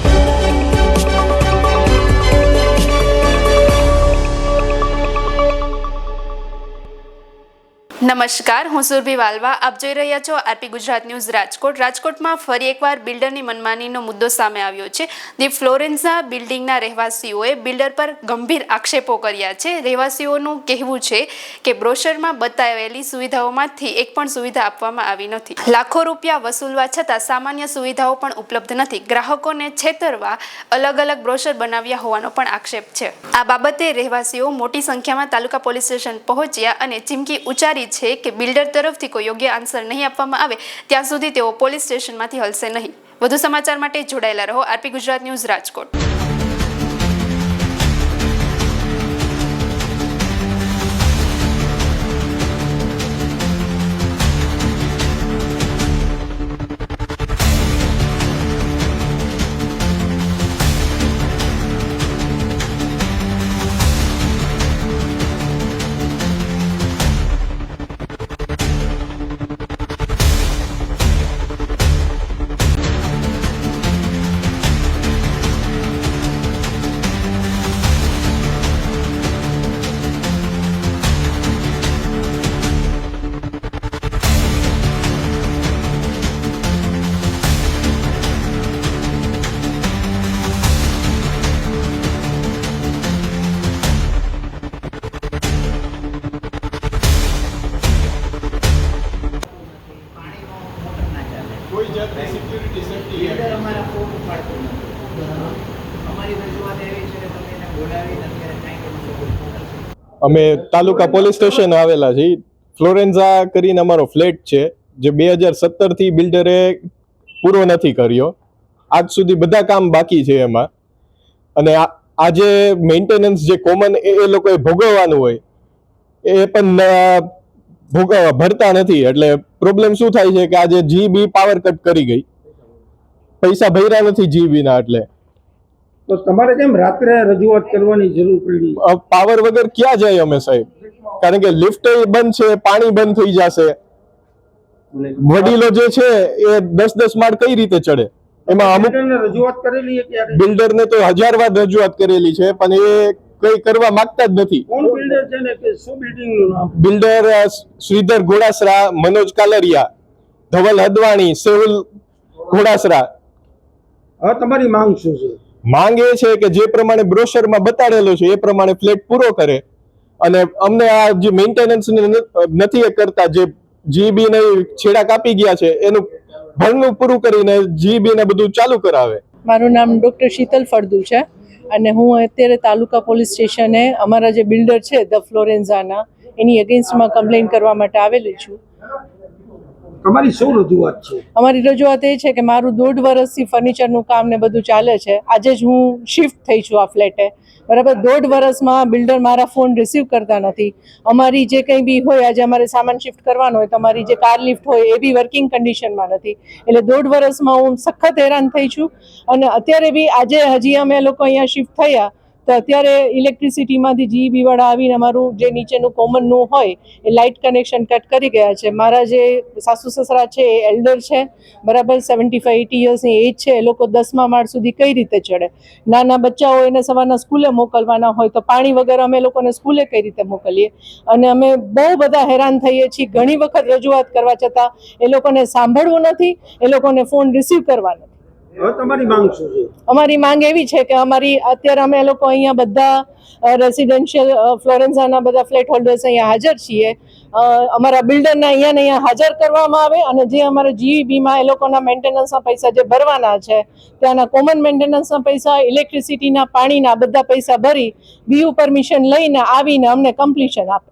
Thank you. નમસ્કાર, હું સુરભી વાલવા. આપ જોઈ રહ્યા છો આરપી ગુજરાત ન્યૂઝ રાજકોટ. રાજકોટમાં ફરી એકવાર બિલ્ડરની મનમાનીનો મુદ્દો સામે આવ્યો છે. દી ફ્લોરેન્સા બિલ્ડિંગના રહેવાસીઓએ બિલ્ડર પર ગંભીર આક્ષેપો કર્યા છે. રહેવાસીઓનું કહેવું છે કે બ્રોશરમાં બતાવેલી સુવિધાઓમાંથી એક પણ સુવિધા આપવામાં આવી નથી. લાખો રૂપિયા વસૂલવા છતાં સામાન્ય સુવિધાઓ પણ ઉપલબ્ધ નથી. ગ્રાહકોને છેતરવા અલગ અલગ બ્રોશર બનાવ્યા હોવાનો પણ આક્ષેપ છે. આ બાબતે રહેવાસીઓ મોટી સંખ્યામાં તાલુકા પોલીસ સ્ટેશન પહોંચ્યા અને ચીમકી ઉચ્ચારી છે કે બિલ્ડર તરફથી કોઈ યોગ્ય આન્સર નહીં આપવામાં આવે, ત્યાં સુધી તેઓ પોલીસ સ્ટેશનમાંથી હલશે નહીં. વધુ સમાચાર માટે જોડાયેલા રહો આરપી ગુજરાત ન્યૂઝ રાજકોટ. કોઈ જાતની સિક્યુરિટી સેફટી બિલ્ડર અમારા ફોન ઉપાડતો નથી. અમારી રજૂઆત એવી છે કે તમે એને બોલાવી અત્યારે કાંઈ કરી શકો અમે તાલુકા પોલીસ સ્ટેશન આવેલા છીએ. ફ્લોરેન્ઝા કરીને અમારો ફ્લેટ છે જે બે હજાર સત્તરથી બિલ્ડરે પૂરો નથી કર્યો. આજ સુધી બધા કામ બાકી છે એમાં. અને આ આ જે મેન્ટેનન્સ જે કોમન એ એ લોકોએ ભોગવવાનું હોય એ પણ ભોગવવા ભરતા નથી. એટલે પ્રોબ્લેમ શું થાય છે કે આજે જીબી પાવર કટ કરી ગઈ પૈસા ભર્યા નથી જીબી ના એટલે. તો તમારે કેમ રાત્રે રજૂઆત કરવાની જરૂર પડી? પાવર વગર ક્યાં જાય અમે સાહેબ? કારણ કે લિફ્ટ બંધ છે પાણી બંધ થઈ જશે. વડીલો જે છે એ દસ દસ માળ કઈ રીતે ચડે? એમાં અમુક રજૂઆત કરેલી બિલ્ડરને તો હજાર વાર રજૂઆત કરેલી છે પણ એ કઈ કરવા માંગતા જ નથી. કોણ બિલ્ડર છે ને કે શું બિલ્ડિંગનું નામ? Builder Shridhar Ghodasara Manoj Kalariya Dhaval Hadvani several Ghodasara. હવે તમારી માંગ શું છે? માંગ એ છે કે જે પ્રમાણે બ્રોશરમાં બતાડેલો છે એ પ્રમાણે ફ્લેટ પૂરો કરે. અને અમને આ જે મેન્ટેનન્સ નથી એ કરતા જે જીબી ને છેડા કાપી ગયા છે એનું ભણનું પૂરું કરીને જીબી ને બધું ચાલુ કરાવે. મારું નામ ડોક્ટર શીતલ ફળદુ છે. અને હું અત્યારે તાલુકા પોલીસ સ્ટેશને અમારા જે બિલ્ડર છે, ધ ફ્લોરેન્ઝાના, એની અગેન્સ્ટમાં કમ્પ્લેન કરવા માટે આવેલી છું. તમારી શું રજૂઆત છે? અમારી રજૂઆત એ છે કે મારું દોઢ વર્ષથી ફર્નિચરનું કામ ને બધું ચાલે છે. આજે જ હું શિફ્ટ થઈ છું આ ફ્લેટે બરાબર? દોઢ વર્ષમાં બિલ્ડર મારા ફોન રિસીવ કરતા નથી. અમારી જે કંઈ બી હોય, આજે અમારે સામાન શિફ્ટ કરવાનો હોય તમારી જે કાર લિફ્ટ હોય એ બી વર્કિંગ કન્ડિશનમાં નથી. એટલે દોઢ વર્ષમાં હું સખત હેરાન થઈ છું. અને અત્યારે બી આજે હજી અમે લોકો અહીંયા શિફ્ટ થયા તો અત્યારે ઇલેક્ટ્રિસિટીમાંથી જી વાળા આવીને અમારું જે નીચેનું કોમનનું હોય, એ લાઇટ કનેક્શન કટ કરી ગયા છે. મારા જે સાસુ સસરા છે, એ એલ્ડર છે, બરાબર સેવન્ટી ફાઈવ એટી યર્સની એજ છે, એ લોકો દસમા માળ સુધી કઈ રીતે ચડે? નાના બચ્ચાઓ એને સવારના સ્કૂલે મોકલવાના હોય તો પાણી વગર અમે લોકોને સ્કૂલે કઈ રીતે મોકલીએ? અને અમે બહુ બધા હેરાન થઈએ છીએ. ઘણી વખત રજૂઆત કરવા છતાં એ લોકોને સાંભળવું નથી, એ લોકોને ફોન રિસીવ કરવા નથી. અમારી માંગ એવી છે કે અમારી અત્યારે અમે લોકો અહીંયા બધા રેસિડેન્શિયલ ફ્લોરેન્સાના બધા ફ્લેટ હોલ્ડર્સ અહીંયા હાજર છીએ. અમારા બિલ્ડરને અહીંયા ને અહીંયા હાજર કરવામાં આવે અને જે અમારા જીઈબીમાં એ લોકોના મેન્ટેનન્સના પૈસા જે ભરવાના છે, ત્યાંના કોમન મેન્ટેનન્સના પૈસા ઇલેક્ટ્રિસિટીના પાણીના બધા પૈસા ભરી બીયુ પરમિશન લઈને આવીને અમને કમ્પ્લીશન આપે.